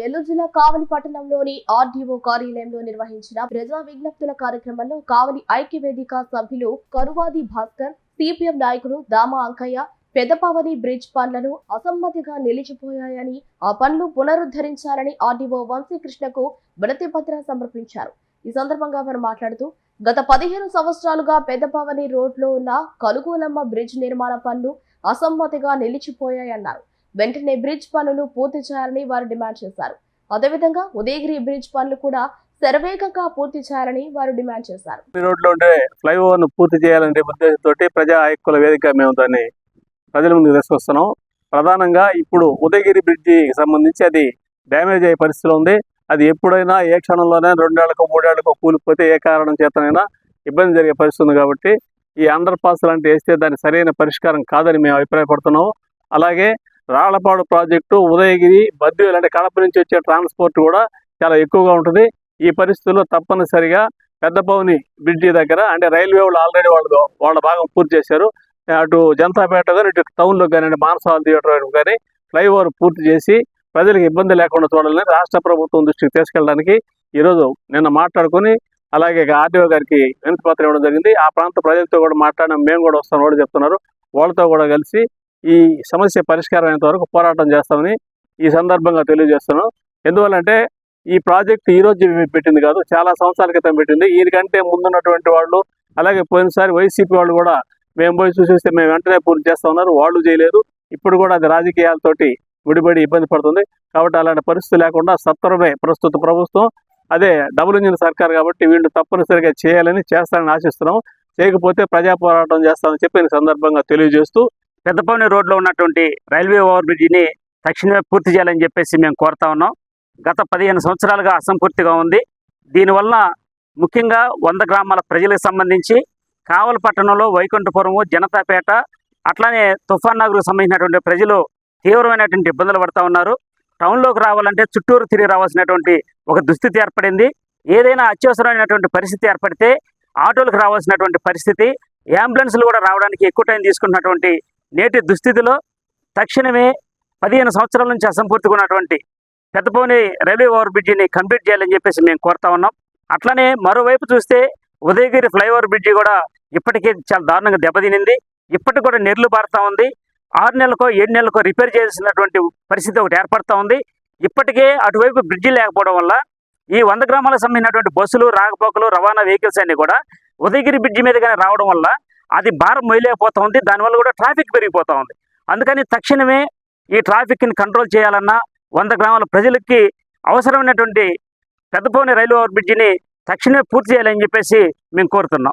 నెల్లూరు జిల్లా కావలి పట్టణంలోని ఆర్డీఓ కార్యాలయంలో నిర్వహించిన ప్రజా విజ్ఞప్తుల కార్యక్రమంలో కావలి ఐక్యవేదిక సభ్యులు కరువాది భాస్కర్ సిపిఎం నాయకులు దామ అంకయ్య పెదపావని బ్రిడ్జ్ పనులను అసమ్మతిగా నిలిచిపోయాయని ఆ పనులు పునరుద్ధరించాలని ఆర్డీఓ వంశీకృష్ణకు వినతి పత్రం సమర్పించారు. ఈ సందర్భంగా వారు మాట్లాడుతూ గత పదిహేను సంవత్సరాలుగా పెద్దపావని రోడ్లో ఉన్న కలుగూలమ్మ బ్రిడ్జ్ నిర్మాణ పనులు అసమ్మతిగా నిలిచిపోయాయన్నారు. వెంటనే బ్రిడ్జ్ పనులు పూర్తి చేయాలని వారు డిమాండ్ చేశారు. అదేవిధంగా ఉదయగిరి బ్రిడ్జ్ పనులు కూడా శరవేగంగా పూర్తి చేయాలని వారు డిమాండ్ చేశారు. ఈ రోడ్లో ఉండే ఫ్లైఓవర్ను పూర్తి చేయాలనే ఉద్దేశంతో ప్రజా ఐక్యుల వేదిక మేము దాన్ని ప్రజల ముందుకు తీసుకొస్తున్నాం. ప్రధానంగా ఇప్పుడు ఉదయగిరి బ్రిడ్జికి సంబంధించి అది డ్యామేజ్ అయ్యే పరిస్థితిలో ఉంది. అది ఎప్పుడైనా ఏ క్షణంలోనే రెండేళ్ళకో మూడేళ్ళకో కూలిపోతే ఏ కారణం చేతనైనా ఇబ్బంది జరిగే పరిస్థితి ఉంది కాబట్టి ఈ అండర్ పాస్ లాంటివి వేస్తే దాని సరైన పరిష్కారం కాదని మేము అభిప్రాయపడుతున్నాము అలాగే రాళ్ళపాడు ప్రాజెక్టు ఉదయగిరి బద్వేలు అంటే కడప నుంచి వచ్చే ట్రాన్స్పోర్ట్ కూడా చాలా ఎక్కువగా ఉంటుంది. ఈ పరిస్థితుల్లో తప్పనిసరిగా పెద్దపౌని బ్రిడ్జి దగ్గర అంటే రైల్వే వాళ్ళు ఆల్రెడీ వాళ్ళు వాళ్ళ భాగం పూర్తి చేశారు. అటు జనతాపేట కానీ ఇటు టౌన్లో కానీ అంటే మానసాల థియేటర్ కానీ ఫ్లైఓవర్ పూర్తి చేసి ప్రజలకు ఇబ్బంది లేకుండా చూడాలని రాష్ట్ర ప్రభుత్వం దృష్టికి తీసుకెళ్ళడానికి ఈరోజు నిన్న మాట్లాడుకొని అలాగే ఆర్డీఓ గారికి వినతి పత్రం ఇవ్వడం జరిగింది. ఆ ప్రాంత ప్రజలతో కూడా మాట్లాడిన మేము కూడా వస్తాం కూడా చెప్తున్నారు. వాళ్ళతో కూడా కలిసి ఈ సమస్య పరిష్కారం వరకు పోరాటం చేస్తామని ఈ సందర్భంగా తెలియజేస్తున్నాం. ఎందువల్లంటే ఈ ప్రాజెక్ట్ ఈరోజు పెట్టింది కాదు చాలా సంవత్సరాల క్రితం పెట్టింది. దీనికంటే ముందున్నటువంటి వాళ్ళు అలాగే పోయినసారి వైసీపీ వాళ్ళు కూడా మేము పోయి చూసేస్తే మేము వెంటనే పూర్తి చేస్తా ఉన్నారు. వాళ్ళు చేయలేదు. ఇప్పుడు కూడా అది రాజకీయాలతోటి విడిపడి ఇబ్బంది పడుతుంది. కాబట్టి అలాంటి పరిస్థితి లేకుండా సత్వరమే ప్రస్తుత ప్రభుత్వం. అదే డబుల్ ఇంజిన్ సర్కార్ కాబట్టి వీళ్ళు తప్పనిసరిగా చేయాలని చేస్తారని ఆశిస్తున్నాం. చేయకపోతే ప్రజా పోరాటం చేస్తామని చెప్పి సందర్భంగా తెలియజేస్తూ పెద్దపవని రోడ్లో ఉన్నటువంటి రైల్వే ఓవర్ బ్రిడ్జిని తక్షణమే పూర్తి చేయాలని చెప్పేసి మేము కోరుతా ఉన్నాం. గత పదిహేను సంవత్సరాలుగా అసంపూర్తిగా ఉంది. దీనివల్ల ముఖ్యంగా వంద గ్రామాల ప్రజలకు సంబంధించి కావల పట్టణంలో వైకుంఠపురము జనతాపేట అట్లానే తుఫాన్ నగర్కు సంబంధించినటువంటి ప్రజలు తీవ్రమైనటువంటి ఇబ్బందులు పడుతూ ఉన్నారు. టౌన్లోకి రావాలంటే చుట్టూరు తిరిగి రావాల్సినటువంటి ఒక దుస్థితి ఏర్పడింది. ఏదైనా అత్యవసరమైనటువంటి పరిస్థితి ఏర్పడితే ఆటోలకు రావాల్సినటువంటి పరిస్థితి అంబులెన్స్లు కూడా రావడానికి ఎక్కువ టైం తీసుకున్నటువంటి నేటి దుస్థితిలో తక్షణమే పదిహేను సంవత్సరాల నుంచి అసంపూర్తిగా ఉన్నటువంటి పెద్దపోని రైల్వే ఓవర్ బ్రిడ్జిని కంప్లీట్ చేయాలని చెప్పేసి మేము కోరుతా ఉన్నాం. అట్లనే మరోవైపు చూస్తే ఉదయగిరి ఫ్లైఓవర్ బ్రిడ్జి కూడా ఇప్పటికే చాలా దారుణంగా దెబ్బతినింది. ఇప్పటికి కూడా నెర్లు పారుతూ ఉంది. ఆరు నెలలకో ఏడు నెలలకో రిపేర్ చేయాల్సినటువంటి పరిస్థితి ఒకటి ఏర్పడుతూ ఉంది. ఇప్పటికే అటువైపు బ్రిడ్జి లేకపోవడం వల్ల ఈ వంద గ్రామాలకు సంబంధించినటువంటి బస్సులు రాకపోకలు రవాణా వెహికల్స్ అన్ని కూడా ఉదయగిరి బ్రిడ్జి మీదగానే రావడం వల్ల అది భారం మొయ్యలేకపోతా ఉంది. దానివల్ల కూడా ట్రాఫిక్ పెరిగిపోతూ ఉంది. అందుకని తక్షణమే ఈ ట్రాఫిక్ని కంట్రోల్ చేయాలన్నా వంద గ్రామాల ప్రజలకి అవసరమైనటువంటి పెద్దపోని రైల్వే ఓవర్ బ్రిడ్జిని తక్షణమే పూర్తి చేయాలని చెప్పేసి మేము కోరుతున్నాం.